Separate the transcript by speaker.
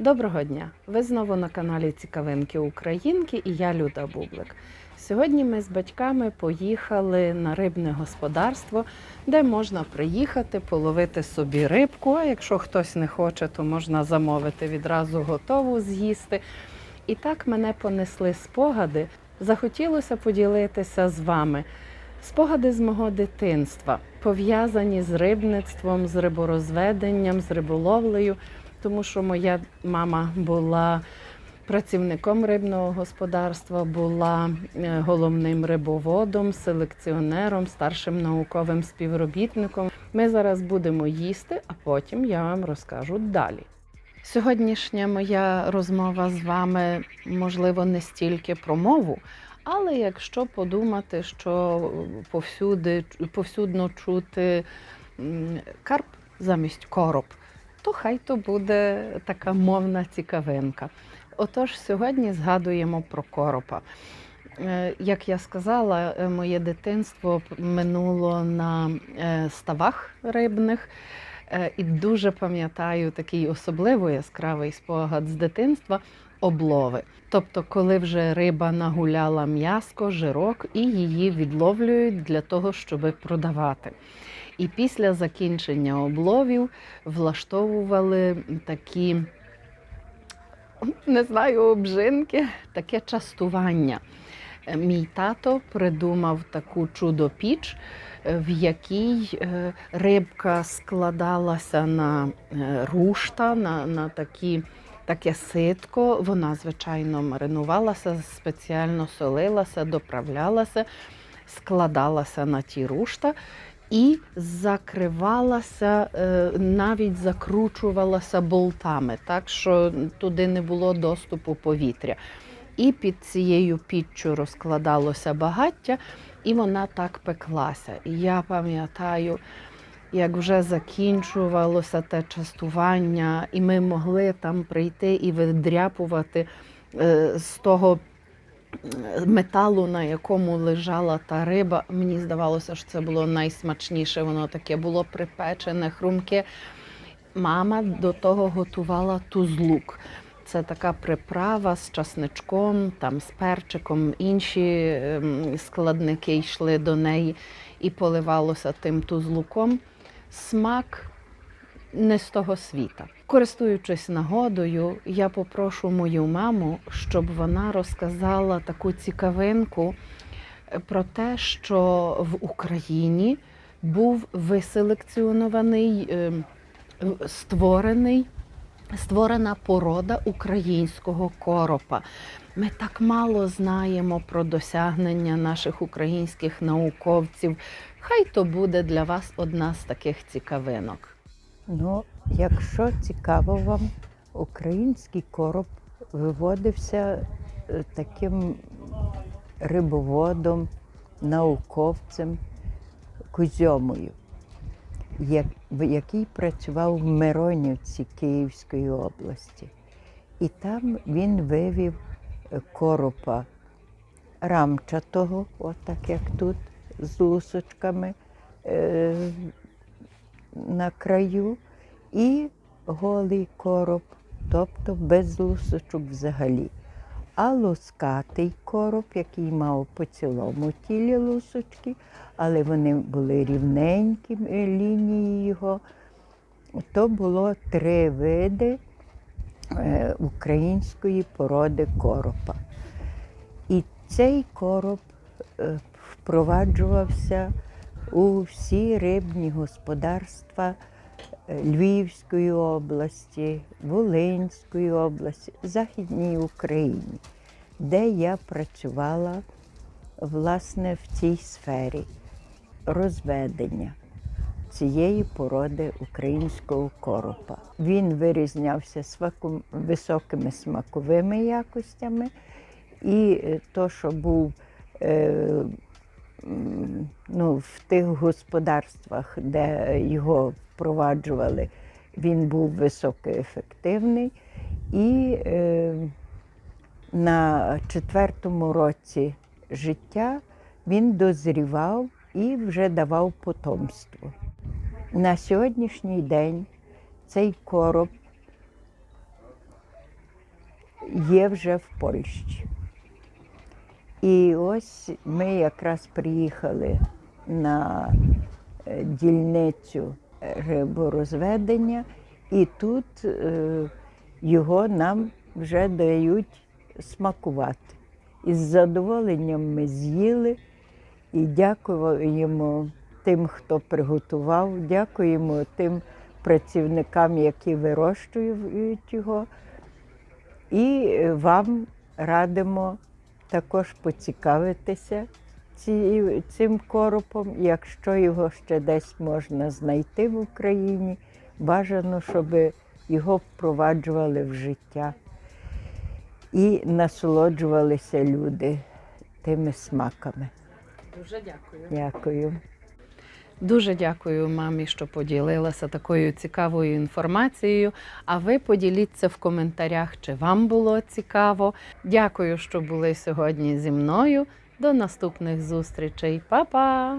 Speaker 1: Доброго дня! Ви знову на каналі Цікавинки Українки і я Люда Бублик. Сьогодні ми з батьками поїхали на рибне господарство, де можна приїхати, половити собі рибку. А якщо хтось не хоче, то можна замовити відразу готову з'їсти. І так мене понесли спогади. Захотілося поділитися з вами. Спогади з мого дитинства, пов'язані з рибництвом, з риборозведенням, з риболовлею, тому що моя мама була працівником рибного господарства, була е, головним рибоводом, селекціонером, старшим науковим співробітником. Ми зараз будемо їсти, а потім я вам розкажу далі. Сьогоднішня моя розмова з вами, можливо, не стільки про мову, але якщо подумати, що повсюди, повсюдно чути карп замість короб, то хай то буде така мовна цікавинка. Отож, сьогодні згадуємо про коропа. Е, Як я сказала, е, моє дитинство минуло на е, ставах рибних. І дуже пам'ятаю такий особливо яскравий спогад з дитинства облови. Тобто, коли вже риба нагуляла м'яско, жирок, і її відловлюють для того, щоб продавати. І після закінчення обловів влаштовували такі, не знаю, обжинки, таке частування. Е, Мій тато придумав таку чудо-піч, е, в якій е, рибка складалася на рушта, на, на такі, таке ситко. Вона, звичайно, маринувалася, спеціально солилася, доправлялася, складалася на ті рушта і закривалася, е, навіть закручувалася болтами, так що туди не було доступу повітря. І під цією піччю розкладалося багаття, і вона так пеклася. І я пам'ятаю, як вже закінчувалося те частування, і ми могли там прийти і видряпувати е, з того е, металу, на якому лежала та риба. Мені здавалося, що це було найсмачніше. Воно таке було припечене, хрумке. Мама до того готувала тузлук. Це така приправа з часничком, там, з перчиком. Інші ем, складники йшли до неї і поливалося тим тузлуком. Смак не з того світа. Користуючись нагодою, я попрошу мою маму, щоб вона розказала таку цікавинку е, про те, що в Україні був виселекціонований, ем, створений створена порода українського коропа. Ми так мало знаємо про досягнення наших українських науковців. Хай то буде для вас одна з таких цікавинок.
Speaker 2: Ну, якщо цікаво вам, український короб виводився е, таким рибоводом, науковцем Кузьомою, який працював в Миронівці Київської області. І там він вивів коропа рамчатого, отак як тут, з лусочками е, на краю, і голий короб, тобто без лусочок взагалі. А лускатий короб, який мав по цілому тілі лусочки, але вони були рівненькі лінії його, то було три види української породи коропа. І цей короб е, впроваджувався у всі рибні господарства е, Львівської області, Волинської області, Західній Україні, де я працювала власне в цій сфері розведення цієї породи українського коропа. Він вирізнявся смаку- високими смаковими якостями, і е, то, що був е, ну, в тих господарствах, де його впроваджували, він був високоефективний. І е, на четвертому році життя він дозрівав і вже давав потомство. На сьогоднішній день цей короб є вже в Польщі. І ось ми якраз приїхали на е, дільницю риборозведення, і тут е, його нам вже дають смакувати. І з задоволенням ми з'їли і дякуємо тим, хто приготував, дякуємо тим працівникам, які вирощують його. І вам радимо також поцікавитися цим коропом, якщо його ще десь можна знайти в Україні, бажано, щоб його впроваджували в життя і насолоджувалися люди тими смаками.
Speaker 1: Дуже дякую.
Speaker 2: Дякую.
Speaker 1: Дуже дякую мамі, що поділилася такою цікавою інформацією. А ви поділіться в коментарях, чи вам було цікаво. Дякую, що були сьогодні зі мною. До наступних зустрічей. Па-па!